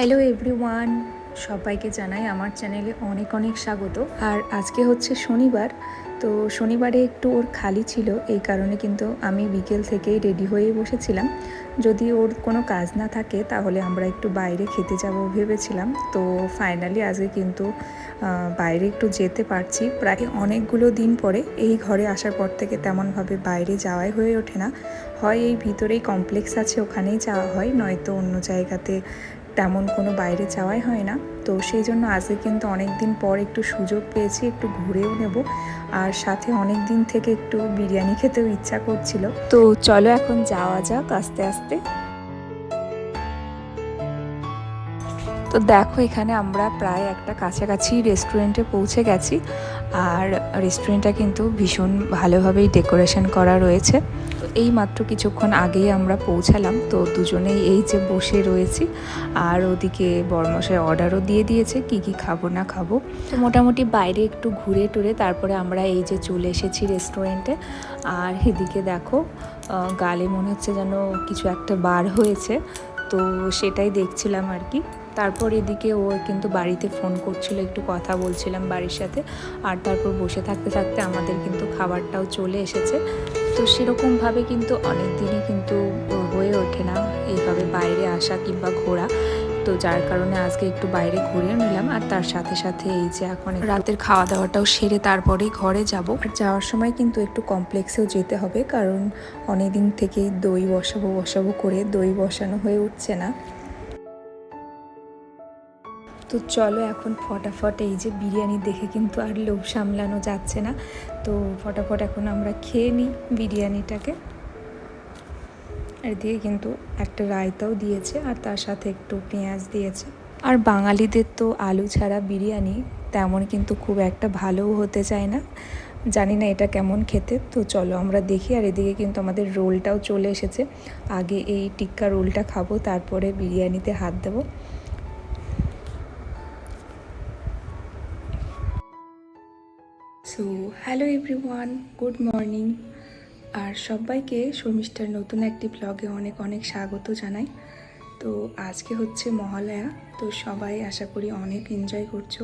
Hello everyone, সবাইকে জানাই আমার চ্যানেলে অনেক অনেক স্বাগত। আর আজকে হচ্ছে শনিবার, তো শনিবারে একটু ওর খালি ছিল, এই কারণে কিন্তু আমি বিকেল থেকেই রেডি হয়ে বসেছিলাম। যদি ওর কোনো কাজ না থাকে, তাহলে আমরা একটু বাইরে খেতে যাব ভেবেছিলাম। তো ফাইনালি আজকে কিন্তু বাইরে একটু যেতে পারছি। প্রায় অনেকগুলো দিন পরে এই ঘরে আসার পর থেকে তেমনভাবে বাইরে যাওয়াই হয়ে ওঠে না। হয় এই ভিতরেই কমপ্লেক্স আছে, ওখানেই যাওয়া হয়, নয়তো অন্য জায়গাতে তেমন কোনো বাইরে যাওয়াই হয় না। তো সেই জন্য আজকে কিন্তু অনেক দিন পর একটু সুযোগ পেয়েছি, একটু ঘুরেও নেব। আর সাথে অনেক দিন থেকে একটু বিরিয়ানি খেতেও ইচ্ছা করছিল। তো চলো এখন যাওয়া যাক আস্তে আস্তে। তো দেখো এখানে আমরা প্রায় একটা কাছাকাছি রেস্টুরেন্টে পৌঁছে গেছি। আর রেস্টুরেন্টটা কিন্তু ভীষণ ভালোভাবেই ডেকোরেশন করা রয়েছে। এই মাত্র কিছুক্ষণ আগেই আমরা পৌঁছালাম। তো দুজনেই এই যে বসে রয়েছি। আর ওদিকে বরমশাই অর্ডারও দিয়ে দিয়েছে, কি কি খাব না খাব। তো মোটামুটি বাইরে একটু ঘুরে টুরে তারপরে আমরা এই যে চলে এসেছি রেস্টুরেন্টে আর এদিকে দেখো গালে মনে হচ্ছে যেন কিছু একটা বার হয়েছে। তো সেটাই দেখছিলাম আর কি। তারপর এদিকে ও কিন্তু বাড়িতে ফোন করছিল, একটু কথা বলছিলাম বাড়ির সাথে। আর তারপর বসে থাকতে থাকতে আমাদের কিন্তু খাবারটাও চলে এসেছে। তো সেরকমভাবে কিন্তু অনেক দিনই কিন্তু হয়ে ওঠে না এইভাবে বাইরে আসা কিংবা ঘোরা। তো যার কারণে আজকে একটু বাইরে ঘুরে নিলাম। আর তার সাথে সাথে এই যে এখন রাতের খাওয়া দাওয়াটাও সেরে তারপরেই ঘরে যাব। আর যাওয়ার সময় কিন্তু একটু কমপ্লেক্সেও যেতে হবে, কারণ অনেক দিন থেকেই দই বসাবো বসাবো করে দই বসানো হয়ে উঠছে না। তো চলো এখন ফটাফট এই যে বিরিয়ানি দেখে কিন্তু আর লোভ সামলানো যাচ্ছে না। তো ফটাফট এখন আমরা খেয়ে নিই বিরিয়ানিটাকে। আর দিয়ে কিন্তু একটা রায়তাও দিয়েছে আর তার সাথে একটু পেঁয়াজ দিয়েছে। আর বাঙালিদের তো আলু ছাড়া বিরিয়ানি তেমন কিন্তু খুব একটা ভালোও হতে চায় না। জানি না এটা কেমন খেতে। তো চলো আমরা দেখি আর এদিকে কিন্তু আমাদের রোলটাও চলে এসেছে। আগে এই টিক্কা রোলটা খাব, তারপরে বিরিয়ানিতে হাত দেবো। So hello everyone good morning আর সবাইকে শর্মিষ্ঠার নতুন একটি ব্লগে অনেক অনেক স্বাগত জানাই। তো আজকে হচ্ছে মহালয়া, তো সবাই আশা করি অনেক এনজয় করছ।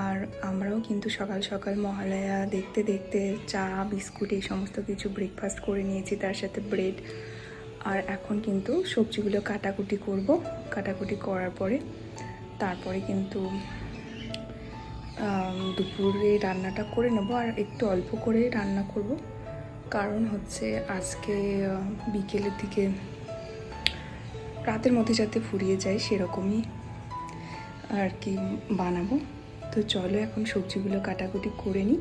আর আমরাও কিন্তু সকাল সকাল মহালয়া দেখতে দেখতে চা, বিস্কুট এই সমস্ত কিছু ব্রেকফাস্ট করে নিয়েছি, তার সাথে ব্রেড আর এখন কিন্তু সবজিগুলো কাটাকুটি করব, কাটাকুটি করার পরে। তারপরে কিন্তু দুপুরে রান্নাটা করে নেব আর একটু অল্প করে রান্না করব। কারণ হচ্ছে আজকে বিকেলের দিকে রাতের মধ্যে যাতে ফুরিয়ে যায় সেরকমই আর কি বানাবো। তো চলো এখন সবজিগুলো কাটাকুটি করে নিই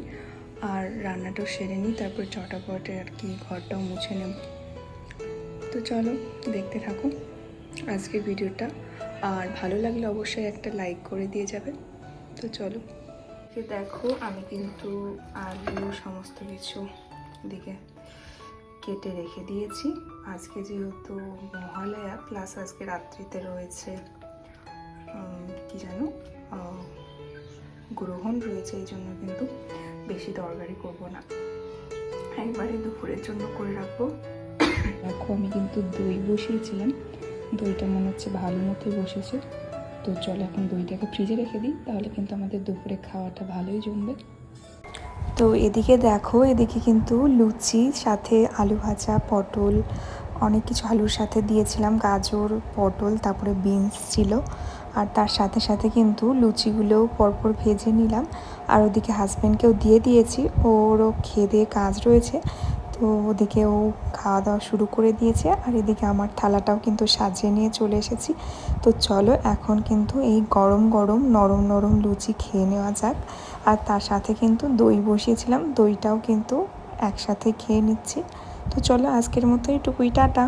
আর রান্নাটাও সেরে নিই, তারপর চটাপটে আর কি ঘরটাও মুছে নেব। তো চলো দেখতে থাকো আজকের ভিডিওটা। আর ভালো লাগলে অবশ্যই একটা লাইক করে দিয়ে যাবে। তো চলো। যে দেখো, আমি কিন্তু আলু সমস্ত কিছু দিকে কেটে রেখে দিয়েছি। আজকে যেহেতু মহালয়া প্লাস আজকে রাত্রিতে রয়েছে কি জানো গ্রহণ রয়েছে, এই জন্য কিন্তু বেশি তরকারি করব না। একবারে দুপুরের জন্য করে রাখব। দেখো, আমি কিন্তু দই বসিয়েছিলাম। দইটা মনে হচ্ছে ভালো মতোই বসেছে। তো চলো এখন দইটাকে ফ্রিজে রেখে দিই, তাহলে কিন্তু আমাদের দুপুরে খাওয়াটা ভালোই জমবে। তো এদিকে দেখো, এদিকে কিন্তু লুচি, সাথে আলু ভাজা, পটল, অনেক কিছু আলুর সাথে দিয়েছিলাম, গাজর, পটল, তারপরে বিনস ছিল। আর তার সাথে সাথে কিন্তু লুচিগুলোও পরপর ভেজে নিলাম। আর ওদিকে হাজব্যান্ডকেও দিয়ে দিয়েছি, ওরও খেয়ে দিয়ে কাজ রয়েছে। তো ওদিকে ও খাওয়া দাওয়া শুরু করে দিয়েছে আর এদিকে আমার থালাটাও কিন্তু সাজিয়ে নিয়ে চলে এসেছি। তো চলো এখন কিন্তু এই গরম গরম নরম নরম লুচি খেয়ে নেওয়া যাক। আর তার সাথে কিন্তু দই বসিয়েছিলাম, দইটাও কিন্তু একসাথে খেয়ে নিচ্ছি। তো চলো আজকের মতো এইটুকুই টাটা।